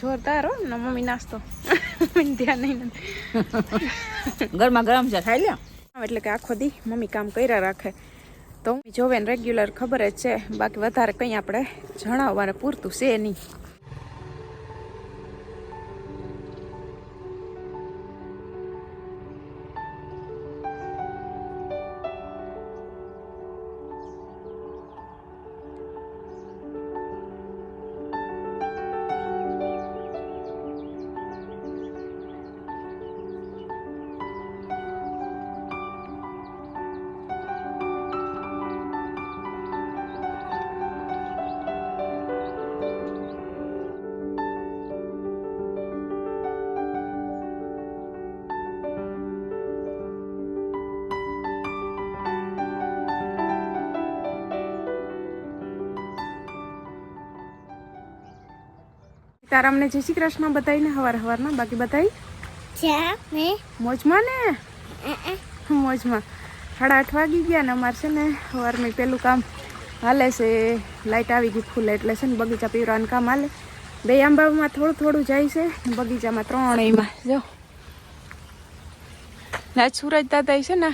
જોરદાર હો ને મમ્મી નાસ્તો. ધ્યાન નહીં ઘરમાં ગરમા ગરમ છે ખાઈ લે એટલે કે આખો દી મમ્મી કામ કર્યા રાખે. તો જોવે ને રેગ્યુલર ખબર જ છે બાકી વધારે કંઈ આપણે જણાવવાને પૂરતું છે નહીં. તારા અમને જય શ્રી કૃષ્ણ બતાવીને હવાર હવારમાં. બાકી બતાવી? મોજમાં ને? મોજમાં. સાડા આઠ વાગી ગયા ને અમારે છે ને સવારમાં પેલું કામ હાલે છે લાઇટ આવી ગઈ ફૂલ એટલે છે ને બગીચા પીવરાનું કામ હાલે. બે આંબામાં થોડું થોડું જાય છે બગીચામાં ત્રણેયમાં જો. ને સુરજ દાદા છે ને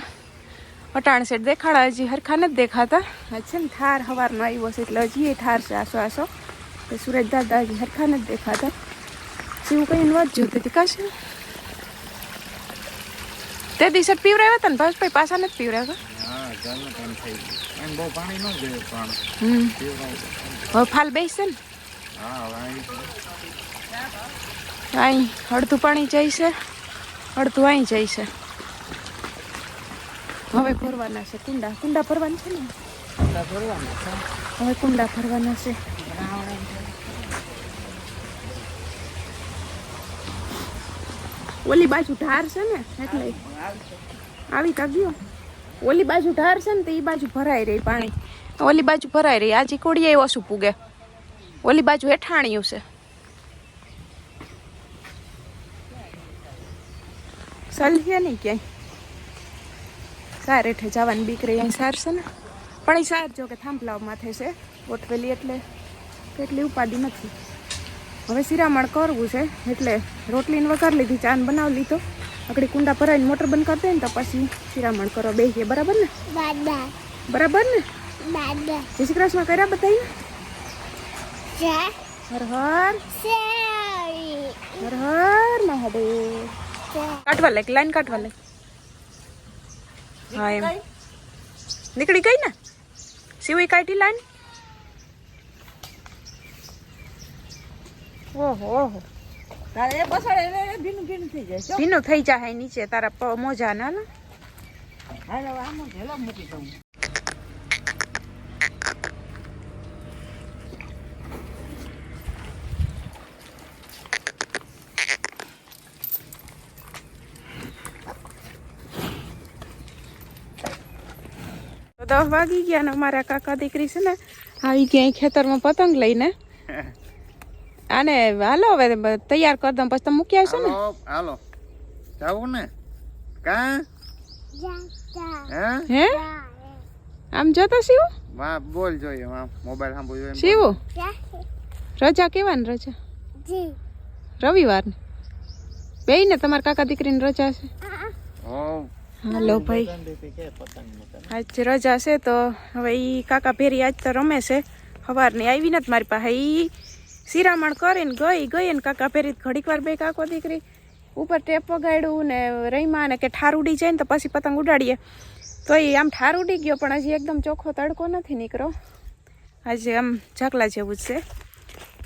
અટાણ સેટ દેખાડા હજી હરખા નથી દેખાતા. આજ છે ને ઠાર સવારનો આવ્યો છે એટલે હજી એ ઠાર છે આસો આસો. તો સુરજ દાદા હજી હરખા નથી દેખાતા. જેવું કઈ વાત જોતી હતી કાશે તે દિવસે પીવરાવ્યા હતા ને ભાવેશભાઈ? પાછા નથી પીવરાવ્યા? હા ચાલને ટાઈમ થઈ ગયો. એમ બહુ પાણી ન જોઈએ પણ હવે ફાલ બેસશે ને. અહીં અડધું પાણી જાય છે અડધું અહીં જાય છે હવે ભરવાના છે. કુંડા કુંડા ભરવાના છે ને? હવે કુંડા ભરવાના છે. ઓલી બાજુ ઢાર છે ને, એટલે આવી કા ઓલી બાજુ ઢાર છે ને, તો એ બાજુ ભરાઈ રહી પાણી. ઓલી બાજુ ભરાઈ રહી. આજે કોડીએ ઓછું પૂગે. ઓલી બાજુ હેઠાણ્યું છે. સલહે નહીં ક્યાંય? સાર હેઠે જવાની બીકરી અહીં સાર છે ને. પણ એ સાર જો કે થાંભલાવ માથે છે ગોઠવેલી એટલે કેટલી ઉપાડી નથી. હવે શિરામણ કરવું છે એટલે રોટલીને વઘાર લીધી ચાન બનાવી લીધો. આકડી કુંડા ભરાઈને મોટર બંધ કરી દે ને તો પછી શિરામણ કરો બેસીએ બરાબર ને? બરાબર ને? જય શ્રી કૃષ્ણ કર્યા બધા હર હર. હર. હર મહાદેવ. ચા કાઢવા લે લાઈન કાઢવા લે. હા એમ. નીકળી ગઈ ને? સિવાય કાઢી લાઈન? ઓહો ઓહો. તારે ભીનું ભીનું થઈ જાય. ભીનું થઈ જાય નીચે તારા મોજા ના ને? હાલ આમ જ મૂકી દઉં. દસ વાગી ગયા ને અમારા કાકા દીકરી છે ને આવી ગયા ખેતરમાં પતંગ લઈને. આને હાલો હવે તૈયાર કરી દઉં પછી તમે મૂકી આવશો ને? હાલો જાવું ને? કા? હે? હે? આમ જોતો શિવ? વાહ બોલ જોઈએ વાહ મોબાઈલ સાંભળવું જોઈએ શિવ? રજા કેવા ને રજા? જી. રવિવારની? બે ને તમારા કાકા દીકરીની રજા છે હાલો ભાઈ. આજ રજા છે તો હવે ઈ કાકા ભેરી આજ તો રમે છે. સવારની આવી નથી મારી પાસે. ઈ શિરામણ કરીને ગઈ ગઈ ને કાકા ફેરી ઘડીક વાર બે કાકો દીકરી. ઉપર ટેપ વગાડ્યું ને રહીમાં ને કે ઠાર ઉડી જાય ને તો પછી પતંગ ઉડાડીએ. તો એ આમ ઠાર ઉડી ગયો, પણ હજી એકદમ ચોખ્ખો તડકો નથી નીકળો. આજે આમ ઝાકલા જેવું જ છે.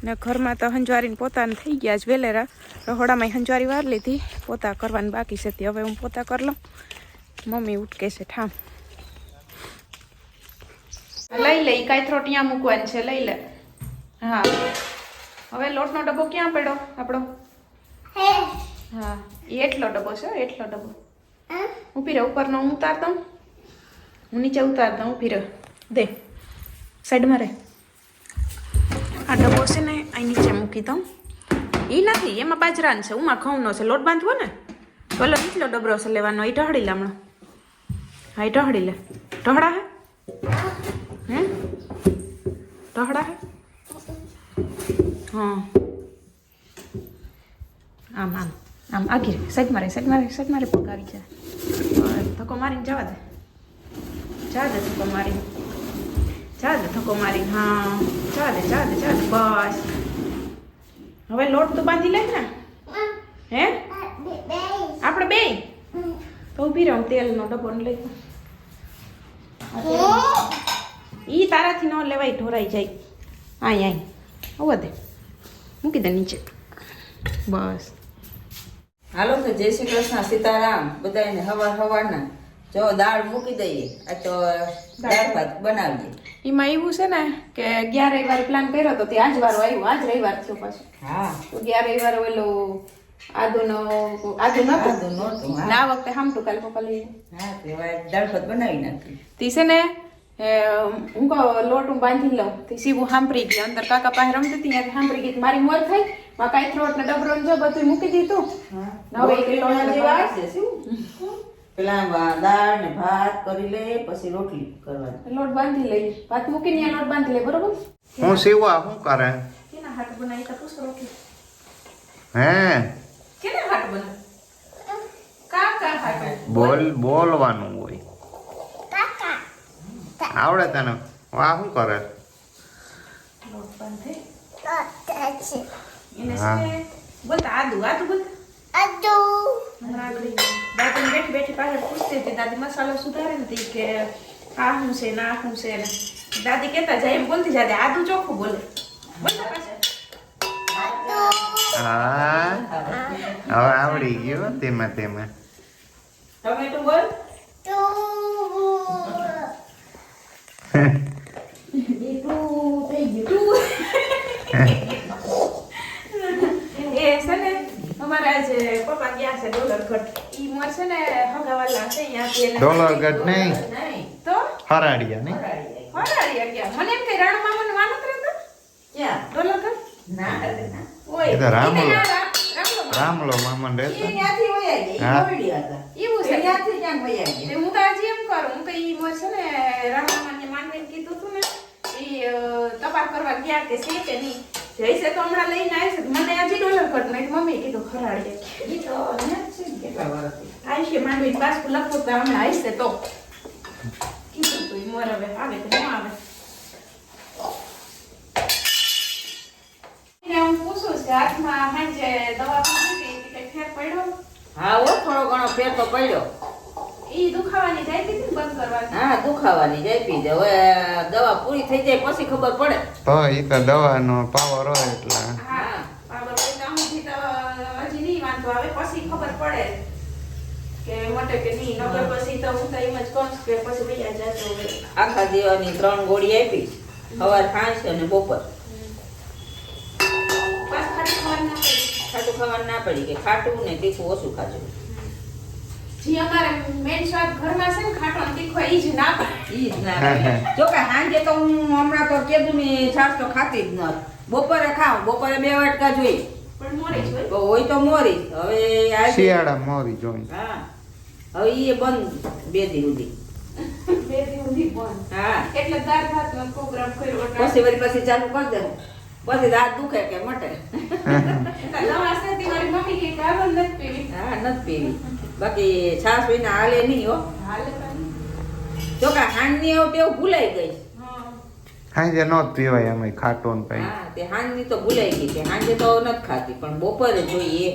ને ઘરમાં તો હંજવારીને પોતાને થઈ ગયા જ વેલેરા. રહોડામાં હંજવારી વાર લીધી. પોતા કરવાની બાકી છે તે. હવે હું પોતા કરી લઉં. મમ્મી ઉટકે છે, ઠામ. લઈ લે કાંઈ ત્રોટિયા મૂકવાની છે, લઈ લે. હા. હવે લોટનો ડબ્બો ક્યાં પડ્યો? આપણો? હા. એટલો ડબ્બો છે એટલો ડબ્બો. ઊભી રહે ઉપરનો હું ઉતાર દઉં? હું નીચે ઉતાર દઉં ઊભી રહે. દે સાઈડમાં રહે. આ ડબ્બો છે ને અહીં નીચે મૂકી દઉં. એ નથી એમાં બાજરાન છે ઉમાં ઘઉંનો છે. લોટ બાંધવો ને? ભલે નીચલો ડબરો છે લેવાનો એ ઢહડી લે હમણાં. હા એ ઢહડી લે. ઢહડા હે? હે. ઢહડા હે? હા. આમ આમ આમ આખી સાઈડ મારે સાઈડ મારે સાઈડ મારે જાય બસ, ધક્કો મારીને જવા દે. જા દે ધક્કો મારી જા દે ધક્કો મારી હા. જા દે જા દે જા દે. બસ. હવે લોટ તો બાંધી લે ને. હે? આપણે બે? તો ઊભી રહો તેલનો ડબ્બો ને લઈ ઈ તારાથી ન લેવાય ઢોરાઈ જાય. આય આય. હવે દે. મૂકી દે નીચે. બસ. હાલો તો જય શ્રી કૃષ્ણ સીતારામ બધાને હવાર હવારના. જો દાળ મૂકી દઈએ આ તો દાળ ભાત બનાવીએ. એમાં એવું છે ને કે અગિયાર રવિવાર પ્લાન કર્યો તો તે આજ વાર આવ્યો આજ રવિવાર થયો પાછો. હા. તો અગિયાર રવિવાર ઓલો આદુનો આદુ નતું. આ વખતે હામટું કાલ પપ્પા લઈએ હા તે દાળ ભાત બનાવી નાખી. તી છે ને હું કહો લોટ હું બાંધી લઉં. તે સીવું સાંભળી ગઈ. અંદર કાકા પાસે રમતી હતી ત્યાંથી સાંભળી ગઈ મારી મોર થઈ માં કાંઈ થ્રોટ ને ડબરો ને જો બધું મૂકી દીધું. નવે કિલો જેવા પેલા દાળ ને ભાત કરી લે પછી રોટલી કરવાની. લોટ બાંધી લઈ ભાત મૂકીને ત્યાં લોટ બાંધી લે બરોબર? હું સીવા હું કરે? કેના હાટ બનાવી તા પૂછો રોટલી. હે? કેના હાટ બનાવી કા કા હાટ? બોલ બોલવાનું હોય. આવડે તને? આ શું કરે? દાદી બેઠી બેઠી પાછળ પૂછતી હતી દાદી મસાલો સુધારે ને? કે આ શું છે ના શું છે દાદી કેતા જાય એમ બોલતી જાય આદુ ચોખ્ખું બોલે. હા. હવે આવડી ગયો તેમાં તેમાં ટમેટું બોલ Do. તું થઈ ગયું એ છે ને અમારા જે પપ્પા ગયા છે ડોલરગઢ ઈ મોર છે ને હગાવાલા છે અહીંયાથી ડોલરગઢ નહીં? નહીં. તો? હરાડિયા નહીં? ફરાળી ગયા. મને એમ કે રાણ મામાનું માનત રહેતા? ક્યાં? ડોલરગઢ? ના ના ઓય એ તો રામલો. ઈ ત્યાંથી ગયા, ઈ. હતા. એવું છે. ત્યાંથી વયા ગયા. હું તો આજે એમ કરું હું તો ઈ મોર છે ને રામામાને માનવીને કીધું હતું ને ઈ અ, તપાસ કરવા ગયા કે છે કે નહીં. જઈશે તો હમણાં લઈને આવશે મને આજે ડોલર કટ મેં મમ્મી કીધું ખરાડીએ ઈ તો. આવશે માંડવી પાછું લખો તો હમણાં આવશે તો. કીધું તું મોર હવે આવે કે ન આવે. હું પૂછું કે હાથમાં હાજે દવા ફેર પડ્યો? હા ઓ થોડો ઘણો ફેર તો પડ્યો. ઈ દુખાવાની જાય હતી બંધ કરવાની? હા દુખાવાની જાય પી હવે દવા પૂરી થઈ જાય પછી ખબર પડે. હા તો દવાનો પાવર હોય એટલે. હા. તો હજી નહીં વાંધો આવે. પછી ખબર પડે કે મટે કે નહીં. નકર પછી તો હું તો એમ જ કહું કે પછી ભૈયા જાજો આખા દેવાની ત્રણ ગોળી આપી. સવાર સાંજ અને બપોર. પાછ ખાલી ખબર ના પડી. ખાટું ખાવાનું ના પડી કે ખાટું ને તીખું ઓછું ખાજો. જી અમારે મેન સ્વાદ ઘરમાં છે ને ખાટો તીખો ઈ જ ના ઈ જ ના જો કે હાંજે તો હું હમણાં તો કેદું ની છાશ તો ખાતી જ ન બપોરે ખાવ બપોરે બે વાટકા જોઈ. પણ મોરી જોઈ? હોય તો મોરી. હવે શિયાળા મોરી જોઈ. હા. હવે ઈ બંધ બે દી સુધી. બે દી ઊંધી બંધ. હા. એટલે દાળ ભાત નો પ્રોગ્રામ કર્યો પછી વળી પછી ચાલુ કરી દે પછી દાંત દુખે કે મટે. સાથે મારી મમ્મી કે આ બંધ નથી પીવી હા નથી પીવી. બાકી છાસ વિના હાલે નહીં હો. જોકે હાંડની જો કે હાંજની હવે ટેવ ભૂલાઈ ગઈ. હા. સાંજે નો પીવાય અમે ખાટો ને કઈ. હા તે હાંજની તો ભૂલાઈ ગઈ છે. હાંજે તો નથી ખાતી પણ બપોરે જોઈએ.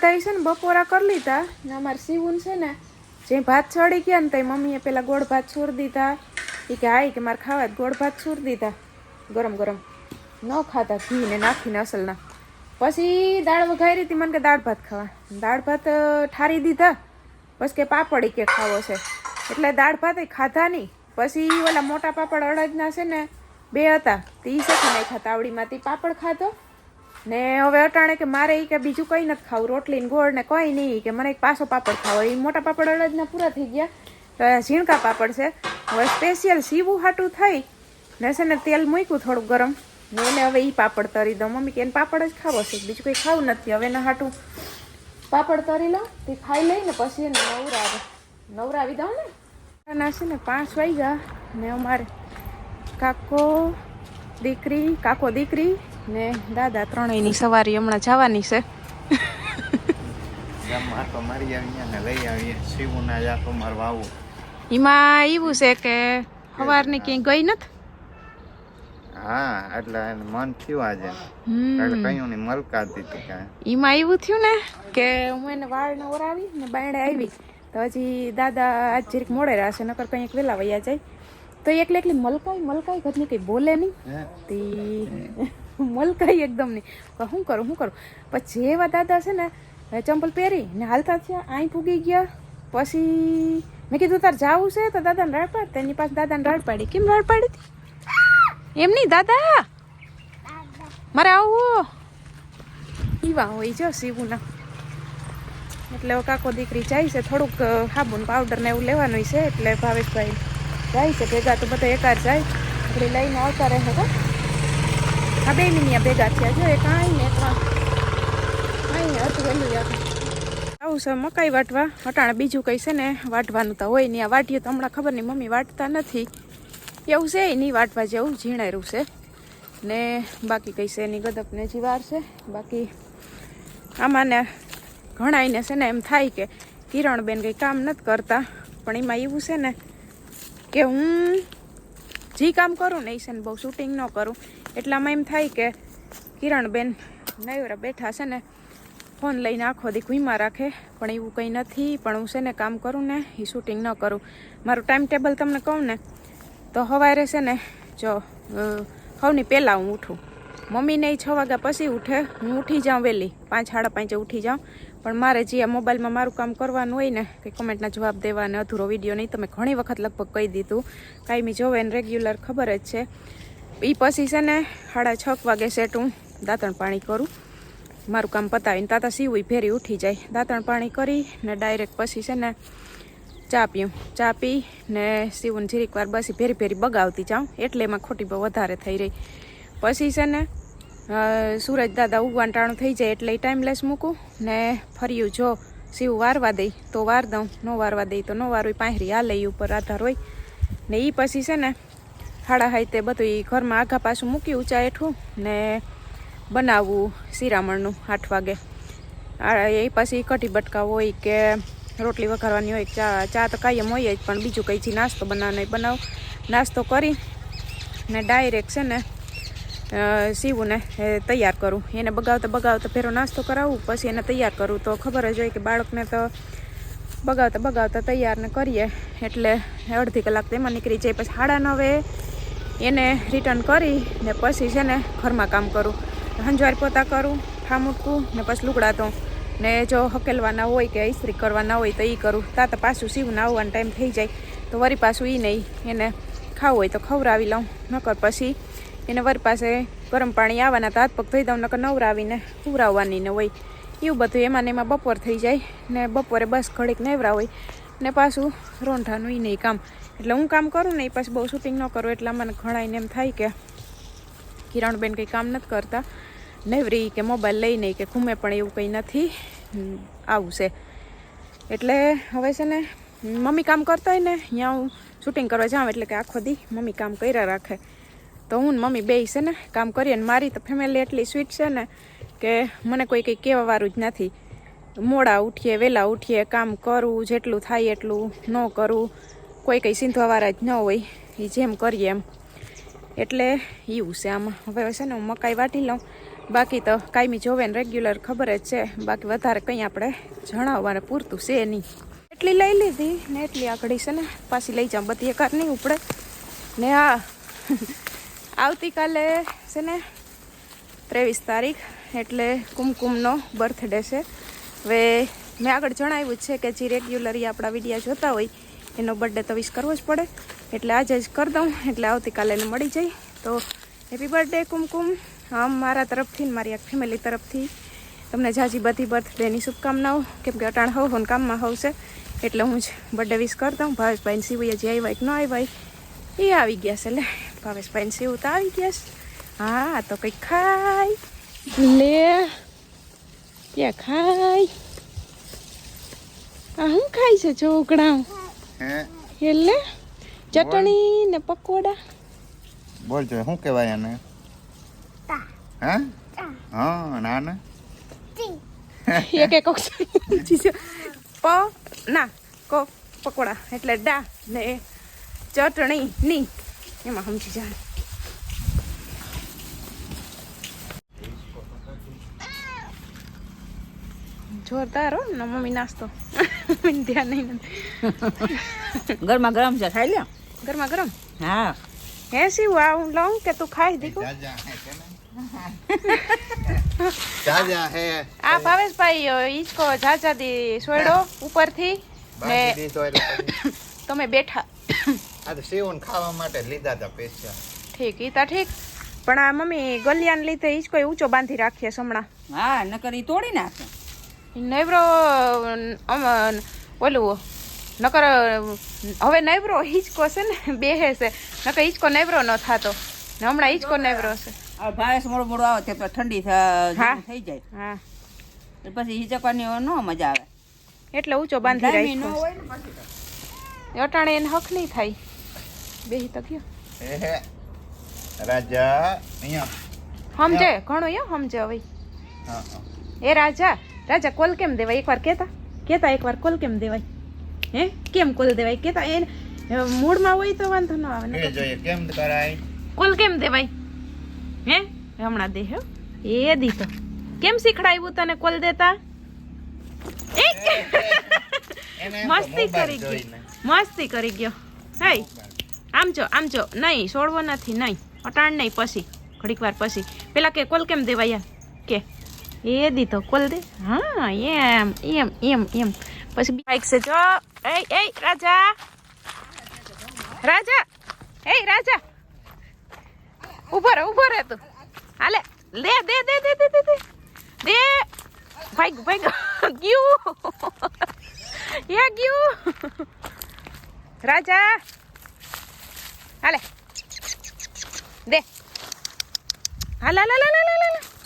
બધા છે ને બપોરા કરી લીધા ને અમારે સીવું છે ને જે ભાત ચડી ગયા ને તે મમ્મીએ પેલા ગોળ ભાત છોડી દીધા. એ કે હાઈ કે મારે ખાવા ગોળ ભાત છોડી દીધા. ગરમ ગરમ. ન ખાતા ઘી ને નાખીને અસલના. પછી દાળ વઘારી હતી, મને કે દાળ ભાત ખાવા. દાળ ભાત ઠારી દીધા. પછી કે પાપડી કે ખાવો છે. એટલે દાળ ભાત ખાધા નહીં. પછી ઓલા મોટા પાપડ અડદના છે ને, બે હતા. તે શેકી નાખ્યા તાવડીમાંથી. પાપડ ખાધો. ને હવે અટાણે કે મારે એ કે બીજું કંઈ નથી ખાવું. રોટલી ગોળ ને કંઈ નહીં. કે મને એક પાછો પાપડ ખાવો. એ મોટા પાપડ અડદના પૂરા થઈ ગયા. તો ઝીણકા પાપડ છે. હવે સ્પેશિયલ સીવું હાટું થઈ. ને છે ને તેલ મૂક્યું થોડું ગરમ. ને એને હવે એ પાપડ તરી દઉં. મમ્મી કે એને પાપડ જ ખાવો છે. બીજું કંઈ ખાવું નથી. હવે એના હાટું પાપડ તરી લો તે ખાઈ લઈને પછી એને નવરાવે. નવરાવી દઉં ને, ના, છે ને પાંચ વાગ્યા ને અમારે કાકો દીકરી કાકો દીકરી ને દાદા ત્રણેયની સવારી હમણાં જવાની છે. એમાં એવું છે કે સવારની ક્યાંય ગઈ નથી? હા એટલે મન થયું આજે. એટલે કયું ની મલકાતી હતી કાંઈ. એમાં એવું થયું ને કે હું એને વાળને ઓરાવી ને બાયણે આવી. તો હજી દાદા આજ જરીક મોડે રહેશે નકર કંઈક વેલા વયા જાય. તો એકલી એકલી મલકાઈ મલકાઈ ઘરની કંઈ બોલે નહીં? તે. મલકાઈ એકદમ નહીં. તો શું કરું શું કરું? પછી જેવા દાદા છે ને ચંપલ પહેરી ને હાલતા થયા અહીં પૂગી ગયા. પછી મેં કીધું, તાર જવું છે? તો દાદાને રાડ પાડ, તેની પાસે દાદાને રાડ પાડી. કેમ રાડ પાડી હતી? એમ નહીં, દાદા? મારે આવું પીવા હોય, જો શીવુના. એટલે કાકો દીકરી જાય છે, થોડુંક સાબુન પાવડર ને એવું લેવાનું છે, એટલે ભાવેશભાઈ જાય છે, ભેગા તો બધા એકાદ જાય. એટલે લઈને આવતા રહે કા આ બે મિનિયા ભેગા થયા. જો એક આઈ ને એક આઈ વેલું આવું છે મકાઈ વાટવા. અટાણે બીજું કંઈ છે ને વાટવાનું તો હોય નહીં. આ વાટીએ તો હમણાં ખબર નહીં મમ્મી વાટતા નથી. એવું છે નહીં વાટવા જેવું ઝીણાયરું છે. ને બાકી કંઈ છે એની ગદપને જીવાર છે. બાકી આમાં ને ઘણાઈને છે ને એમ થાય કે કિરણબેન કંઈ કામ નથી કરતા. પણ એમાં એવું છે ને કે હું જે કામ કરું ને એ છે ને બહુ શૂટિંગ ન કરું. એટલામાં એમ થાય કે કિરણબેન નૈવરા બેઠા છે ને, ફોન લઈને આખો દી ઘૂમા રાખે, પણ એવું કંઈ નથી, પણ હું છે ને કામ કરું ને એ શૂટિંગ ન કરું. મારું ટાઈમ ટેબલ તમને કહું ને, તો સવારે છે ને, જો હવની પહેલાં હું ઉઠું. મમ્મીને છ વાગ્યા પછી ઉઠે, હું ઉઠી જાઉં વહેલી, પાંચ, સાડા પાંચે ઉઠી જાઉં. પણ મારે જે મોબાઈલમાં મારું કામ કરવાનું હોય ને કે કમેન્ટના જવાબ દેવા અને અધૂરો વીડિયો નહીં, તમે ઘણી વખત લગભગ કહી દીધું. કાંઈ જોવે ને રેગ્યુલર ખબર જ છે. એ પછી છે ને સાડા છ વાગે સેટ હું દાંતણ પાણી કરું. મારું કામ પતાવીને તાતા સીવું ફેરી ઉઠી જાય. દાંતણ પાણી કરી ને ડાયરેક્ટ પછી છે ને ચા પીઉં. ચા પી ને સીવું જીરીક વાર બસી ફેરી ફેરી બગાવતી જાઉં. એટલે એમાં ખોટી બહુ વધારે થઈ રહી. પછી છે ને સૂરજ દાદા ઉગવાંટાણું થઈ જાય એટલે ટાઈમલેસ મૂકું ને ફર્યું જો સીવું વારવા દઈ તો વાર દઉં, ન વારવા દઈ તો ન વારવી. પાંહરી આ લઈ ઉપર આધાર હોય. ને એ પછી છે ને હાડા હાઈતે બધું ઈ ઘરમાં આઘા પાછું મૂકી ઊંચા હેઠું ને બનાવવું શિરામણનું આઠ વાગે. એ પછી કઢી બટકા હોય કે રોટલી વઘારવાની હોય, ચા ચા તો કાયમ હોય જ, પણ બીજું કંઈ જે નાસ્તો બનાવવાનો બનાવ. નાસ્તો કરી ને ડાયરેક્ટ છે ને સીવુંને એ તૈયાર કરું. એને બગાવતા બગાવતા ફેરો નાસ્તો કરાવું, પછી એને તૈયાર કરું. તો ખબર જ હોય કે બાળકને તો બગાવતા બગાવતા તૈયાર ને કરીએ. એટલે અડધી કલાક તેમાં નીકળી જાય. પછી સાડા નવે એને રિટર્ન કરી ને પછી છે ને ઘરમાં કામ કરું. હંજવાર પોતા કરું ઠામુટકું ને પછી લુગડા તો ને જો હકેલવાના હોય કે ઇસ્ત્રી કરવાના હોય તો એ કરું. તાતા પાછું સીવું આવવાનો ટાઈમ થઈ જાય. તો વરી પાછું એ નહીં. એને ખાવું હોય તો ખવડાવી લઉં. નકર પછી એને વરી પાસે ગરમ પાણી આવવાના તો, હાથ પગ ધોઈ દઉં, નકર નવરાવીને ઉવરાવવાની ને હોય. એવું બધું એમાં ને એમાં બપોર થઈ જાય ને બપોરે બસ ઘડીક નેવરા હોય. ને પાછું રોંઢાનું એ નહીં કામ. એટલે હું કામ કરું ને એ પછી બહુ શૂટિંગ ન કરું, એટલે મને ઘણાઈને એમ થાય કે કિરણબેન કંઈ કામ નથી કરતા. નેવરી કે મોબાઈલ લઈને કે ઘૂમે પણ એવું કંઈ નથી. આવશે એટલે હવે છે ને મમ્મી કામ કરતા હોય ને ત્યાં હું શૂટિંગ કરવા જાઉં એટલે કે આખો દી મમ્મી કામ કર્યા રાખે. તો હું ને મમ્મી બે છે ને કામ કરીએ ને મારી તો ફેમિલી એટલી સ્વીટ છે ને કે મને કોઈ કંઈ કહેવાવાળું જ નથી. મોડા ઉઠીએ, વહેલા ઉઠીએ, કામ કરવું જેટલું થાય એટલું ન કરવું કોઈ કંઈ સીંધવાવાળા જ ન હોય, એ જેમ કરીએ એમ. એટલે એવું છે આમાં. હવે છે ને હું મકાઈ વાટી લઉં. બાકી તો કાયમી જોવે ને રેગ્યુલર ખબર જ છે. બાકી વધારે કંઈ આપણે જણાવવાને પૂરતું છે નહીં. એટલી લઈ લીધી ને એટલી આકડી છે ને પાછી લઈ જાઉં. બધી એકાર નહીં ઉપડે. ને હા આવતીકાલે છે ને ત્રેવીસ તારીખ એટલે કુમકુમનો બર્થડે છે. હવે મેં આગળ જણાવ્યું છે કે જે રેગ્યુલરી આપણા વિડીયા જોતા હોય એનો બર્થડે તો વિશ કરવો જ પડે. એટલે આજે જ કરી દઉં. એટલે આવતીકાલે એને મળી જાય. તો હેપી બર્થડે કુમકુમ. આમ મારા તરફથી મારી આખી ફેમિલી તરફથી. તમને જાજી બધી બર્થડેની શુભકામનાઓ. કેમ કે અટાણ હોવ હોન કામમાં હવશે એટલે હું જ બર્થડે વિશ કરી દઉં. ભાવેશભાઈને શિવૈયા જે આવ્યા કે ન આવ્યા એ આવી ગયા છે એટલે ભાવેશભાઈને શિવ તો આવી ગયા છે. હા તો કંઈક ખાય લે. ત્યાં ખાય? આ શું ખાય છે હે એટલે ચટણી ને પકોડા? બોલ જો શું કહેવાય આને. હા? ના ના એક એક પ ના કો પકોડા એટલે ડા ને ચટણી ની. એમાં સમજી જાય જોરદાર હો ને મમ્મી નાસ્તો. ધ્યાન નહીં ગરમા ગરમ છે ખાઈ લે ગરમા ગરમ હા. હે શિવ આ હું લઉં કે તું ખાઈ દીકું જાજા હે કે નહીં? જાજા હે. આ ભાવેશભાઈ ઈચકો હિંચકો ઝાઝાદી સોયડો ઉપરથી ને. તમે બેઠા. આ તો સેવન ખાવા માટે લીધા હતા પૈસા ઠીક ઈ તા ઠીક. પણ આ મમ્મી ગલિયાને લીધે ઈચકો ઊંચો બાંધી રાખીએ હમણાં. હા નકર ઈ તોડી નાખે. નૈવરો અમ, ઓલું નકર હવે નૈબ્રો હિંચકો છે ને બેહે છે. નકર હિંચકો નૈબ્રો ન થાતો. ને હમણાં હિંચકો નૈબ્રો છે. આ ભાવેશ મોડું મોડું આવે તે ઠંડી થઈ જાય. હા. પછી હિચકવાની ન મજા આવે. એટલે ઊંચો બાંધી રાખ્યો. હોય ને પછી અટાણે એને હક નહીં થાય. બેહી તો ગયો. હે હે. રાજા અહીંયા. સમજે ઘણું યો સમજે હવે. હા હા. એ રાજા રાજા કોલ કેમ દેવાય? એકવાર કહેતા? કહેતા એકવાર કોલ કેમ દેવાય? હે? કેમ કોલ દેવાય? કહેતા એ મૂડમાં હોય તો વાંધો ન આવે ને જોઈએ કેમ કરાય? કોલ કેમ દેવાય? હે? હમણાં દે હો. એ દીધો કેમ શીખડાવ્યું તને કોલ દેતા? મસ્તી કરી ગયો. મસ્તી કરી ગયો. હે? આમ જો આમ જો. નહીં છોડવો નથી નહીં. અટાણ નહીં પછી. ઘડીક વાર પછી. પેલા કે કોલ કેમ દેવાય કે. એ દીધો કોલ દે. હા, એમ એમ એમ એમ. પછી બાઈક છે, જો. એ એ રાજા. રાજા. એ રાજા. ઊભો રે, ઊભો રહે તું. હાલે. દે દે દે દે દે દે દે. દે. ભાઈ ભાઈ ગયું. એ ગયું. રાજા. હાલે. દે. હાલ હાલ હાલ હાલ.